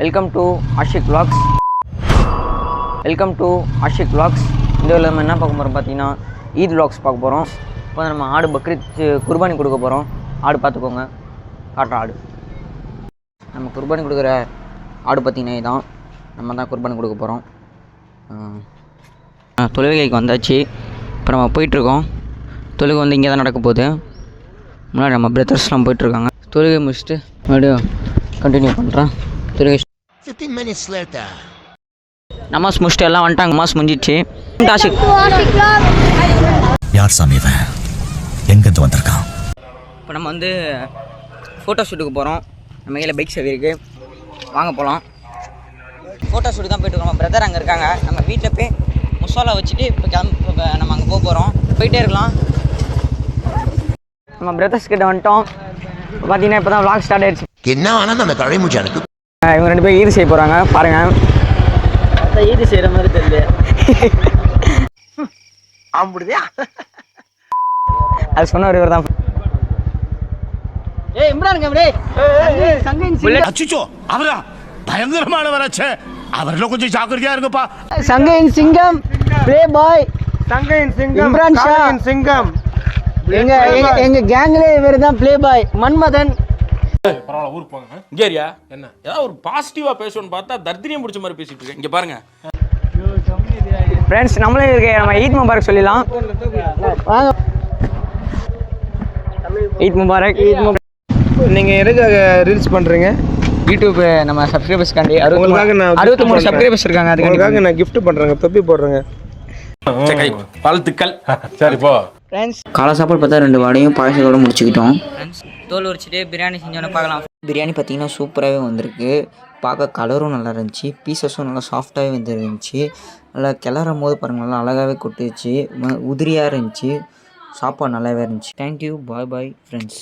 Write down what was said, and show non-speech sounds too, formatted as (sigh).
Welcome to Ashiq vlogs. Welcome to Ashiq vlogs. இந்த நம்ம என்ன பார்க்க போகிறோம் பார்த்தீங்கன்னா ஈத் vlogs பார்க்க போகிறோம் இப்போ நம்ம ஆடு பக்ரீத் குர்பானி கொடுக்க போகிறோம் ஆடு பார்த்துக்கோங்க. காட்டுற ஆடு. நம்ம குர்பானி கொடுக்குற ஆடு பார்த்தீங்கன்னா இதான். நம்ம தான் குர்பானி கொடுக்க போகிறோம் தொழுகைக்கு வந்தாச்சு. இப்போ நம்ம போயிட்டுருக்கோம். தொழுகை வந்து இங்கே தான் நடக்க போகுது. முன்னாடி நம்ம பிரதர்ஸ்லாம் போயிட்டுருக்காங்க. தொழுகை முடிச்சுட்டு மறுபடியும் கண்டினியூ பண்ணுறேன் தொழுகை 15 minutes later. நமாஸ் முடிச்சுட்டு எல்லாம் வந்துட்டாங்க நமாஸ் முடிஞ்சிச்சு ஆஷிக் யார் சாமி இவன் எங்கேருந்து வந்திருக்கான் இப்போ நம்ம வந்து ஃபோட்டோ ஷூட்டுக்கு போகிறோம் நம்ம கையில் பைக் சேவை இருக்குது வாங்க போகலாம் ஃபோட்டோ ஷூட்டுக்கு தான் போயிட்டு இருக்கோம் பிரதர் அங்கே இருக்காங்க நம்ம வீட்டில் போய் முசாலா வச்சுட்டு இப்போ கிளம்பி இப்போ நம்ம அங்கே போக போகிறோம் போயிட்டே இருக்கலாம் நம்ம பிரதர்ஸ் கிட்ட வந்துட்டோம் பார்த்தீங்கன்னா இப்போ தான் vlog ஸ்டார்ட் ஆயிடுச்சு என்ன நம்ம கழைமுச்சானுக்கு அஹ் இவங்க ரெண்டு பேரும் ஈடு செய்ய போகிறாங்க பாருங்கள் ஈடு செய்கிற மாதிரி தெரியல. (laughs) அப்படியா அது சொன்னவர் இவர். தான் ஏய் இம்ரான் கமரே சங்கைன் அச்சுச்சோ அவரா? பயங்கரமானவராச்சே அவர்ல கொஞ்சம் ஜாக்கிரதையா இருங்கப்பா. சங்கைன் சிங்கம் ப்ளே பாய் தங்கையின் சிங்கம் இம்ரான் ஷா. சிங்கம். எங்க எங்க எங்க கேங்ல இவர் தான் ப்ளே பாய் மன்மதன். பரவாயில்ல ஊருக்கு போங்க. இங்கேரியா என்ன? ஏதாவது ஒரு பாசிட்டிவா பேசணும்னு பார்த்தா தர்தினியம் பிடிச்ச மாதிரி பேசிட்டு இருக்கேன் இங்க பாருங்க. ஃப்ரெண்ட்ஸ் நம்மளே இருக்க. நம்ம ஈத் முபாரக் சொல்லிடலாம். வாங்க ஈத் முபாரக் ஈத் முபாரக் நீங்க எதுக்காக ரீல்ஸ் பண்றீங்க? யூடியூப் நம்ம சப்ஸ்கிரைபர்ஸ்க்காண்டி உங்களுக்காக நான் அறுபத்தி மூணு. சப்ஸ்கிரைபர்ஸ் இருக்காங்க அதுக்காண்டி நான் gift பண்றேங்க தொப்பி போடுறேங்க. வாழ்த்துக்கள் சரி போ. ஃப்ரெண்ட்ஸ் காலை சாப்பாடு பார்த்தா ரெண்டு வடையும் பாயசத்தோட முடிச்சுக்கிட்டோம். ஃப்ரெண்ட்ஸ் தோல் உரிச்சிட்டு பிரியாணி செஞ்சோன்னு பார்க்கலாம். பிரியாணி பார்த்தீங்கன்னா சூப்பராகவே வந்திருக்கு. பார்க்க கலரும் நல்லா இருந்துச்சு. பீசஸும் நல்லா சாஃப்டாகவே வந்துருந்துச்சு. நல்லா கிளறும் போது பாருங்கள் நல்லா அழகாகவே கொட்டுச்சு. உதிரியாக இருந்துச்சு. சாப்பாடு நல்லாவே இருந்துச்சு. Thank you bye bye friends